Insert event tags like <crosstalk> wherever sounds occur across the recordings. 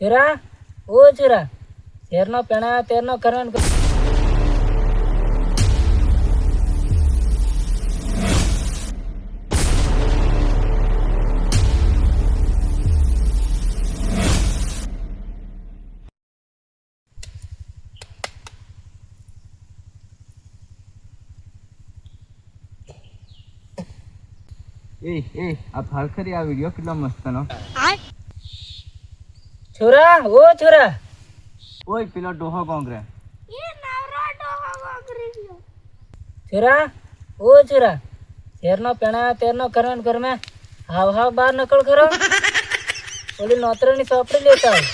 છોરા ઓ છોરા શેરનો પેણા તેરનો કરવાનું એ એ આ ભાળ ખરી આ વીડિયો કેટલો મસ્તનો છોરા ઓ છોરા. ઓય પેલો ડોહો કોંગ્રે છોરા ઓ છોરા. શેરનો પેણા તેરનો કરવાનું કરમે હાવ હાવ બહાર નકળ કરો. ઓલી નોતરાની સોપડી લેતા આવ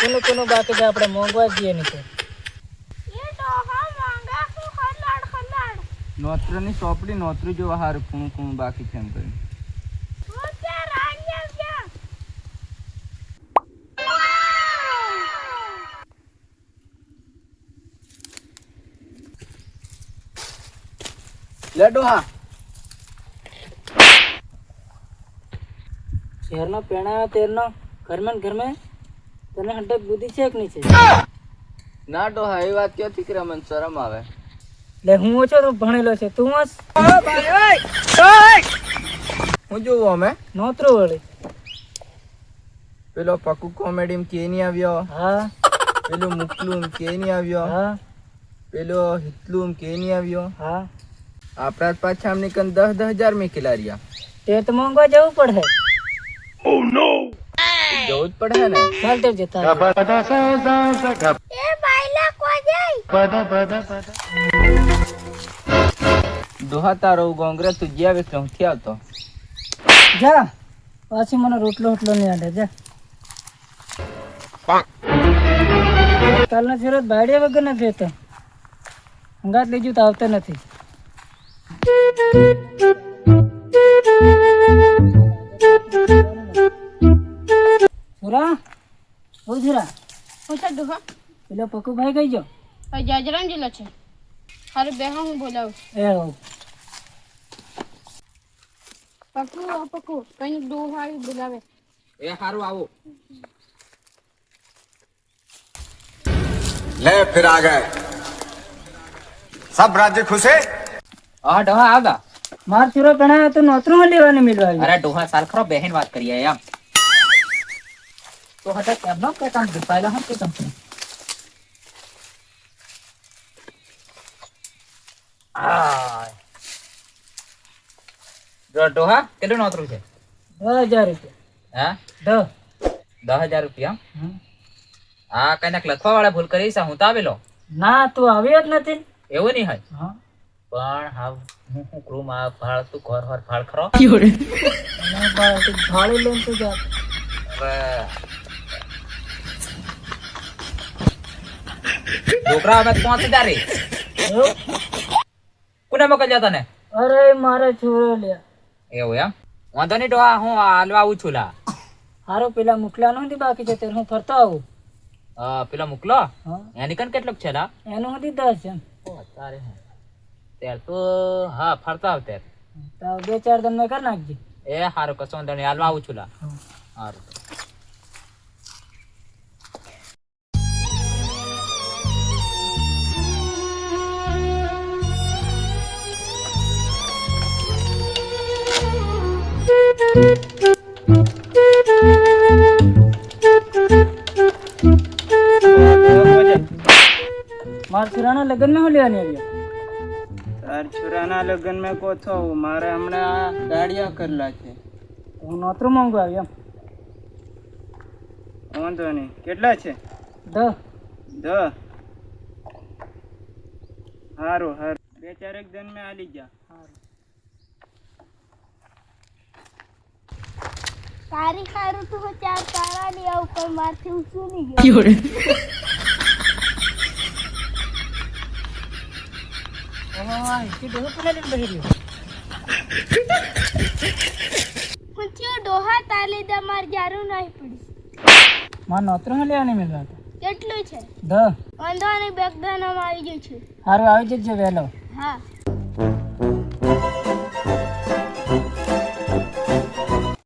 કોનું કોનું બાકી છે આપણે મોંઘવા જઈએ નહીં તે નોતરાની સોપડી નોતરી જોવા હાર કુણું કુણું બાકી છે એમ કરીને. લે ડોહા શેરનો પેણા તેરનો? ઘરમે ઘરમે તને હંડક બુદ્ધિ છે કે નહીં છે? ના ડોહા એ વાત ક્યાંથી કરે? મને શરમ આવે. લે હું ઓછો તો ભણેલો છે. તું હસ હું જોવું અમે. નોતરો વળી. પેલો પકુ કોમેડી કે નહીં આવ્યો? હા. પેલું મુકલું કે નહીં આવ્યો? હા. પેલો હિતલું કે નહીં આવ્યો? હા. આપણા પાછા અમને કન દસ દસ હજાર મેં કિલારિયા તે તો મોંઘવા જવું પડે. જવું જ પડે ને. ચાલ તે જતા દોહા તારો ગોંગરે તું જ્યાં વેચ નથી આવતો. જા પાછી મને રોટલો હોટલો નહીં આડે જા. કાલના સુરત ભાડ્યા વગર નથી રહેતો. અંગાત લીજું તો આવતો નથી. સુરા ઓ સુરા પૂછા દુહા પેલો પકુભાઈ કઈ ગયો જાજરામ જિલ્લો છે હારે બે હું બોલાવું એ હો પકુ આ પકુ કઈ દુહા બોલાવે એ સારું આવો ले फिर आ गए सब राज्य खुश है હા ડોહા આગા માર સુરો પેણા તો નોતરું લેવાની મિલવા આવ્યો અરે ડોહા સાલ ખરો બહેન વાત કરીએ એમ. તો હટા કેમનો કે કામ દીપાયેલા હમ કે તમ આ જો ડોહા કેટલું નોતરું છે? દસ હજાર રૂપિયા. હા? દસ હજાર રૂપિયા? હમ. આ કંઈક લખવા વાળા ભૂલ કરી છે? હું તો આવેલો. ના તું આવ્યો જ નથી. એવું નહીં હોય? હા. પણ હું હું કરું? માં ભાળ તું ઘર હર ભાળ ખરો. <laughs> લઈને તું જા છોકરા અમે પહોંચી હજાર રે એવું? કોને મોકલ્યા તને? અરે મારે છોરો લ્યા. એવું એમ? વાંધો નહીં ડોહા હું હાલવા આવું છું લા. હારો પેલા મુકલા નથી બાકી છે ત્યારે હું ફરતો આવું. પેલા મુકલો? મોકલો એની કન કેટલોક છે લા? એનું હતી દસ જણ. તારે હે. ત્યાર તો હા ફરતા આવ ત્યાર. તો બે ચાર મેં કરી નાખજે. એ હારું કશો વાંધો નહીં. હાલવા આવું છું લા. હારું. મારા છોરાના લગ્નમાં હું લેવાની આવ્યો? તાર છોરાના લગ્ન મેં કોથો મારે હમણાં દાડિયા કરલા છે હું નોતરું માંગુ આવ્યો એમ. વાંધો નહીં. કેટલા છે? દસ દ. હારું હારું. બે ચારેક જણ મેં આલી જા તારી ખારું તું ચાર તારા ની આવું પણ મારથી ઉછું નહીં ગયું. એથી ડોહો પેલા લઈને બેસી રહ્યો. હું થયો ડોહા તાર લીધે માર જારું નહીં પડી. મારે નોતરું હું લેવાની મિલવા કેટલું છે? ધ વાંધો નહીં બેગદાનામાં આવી ગયું છે. હારું આવી જજો વહેલો હા.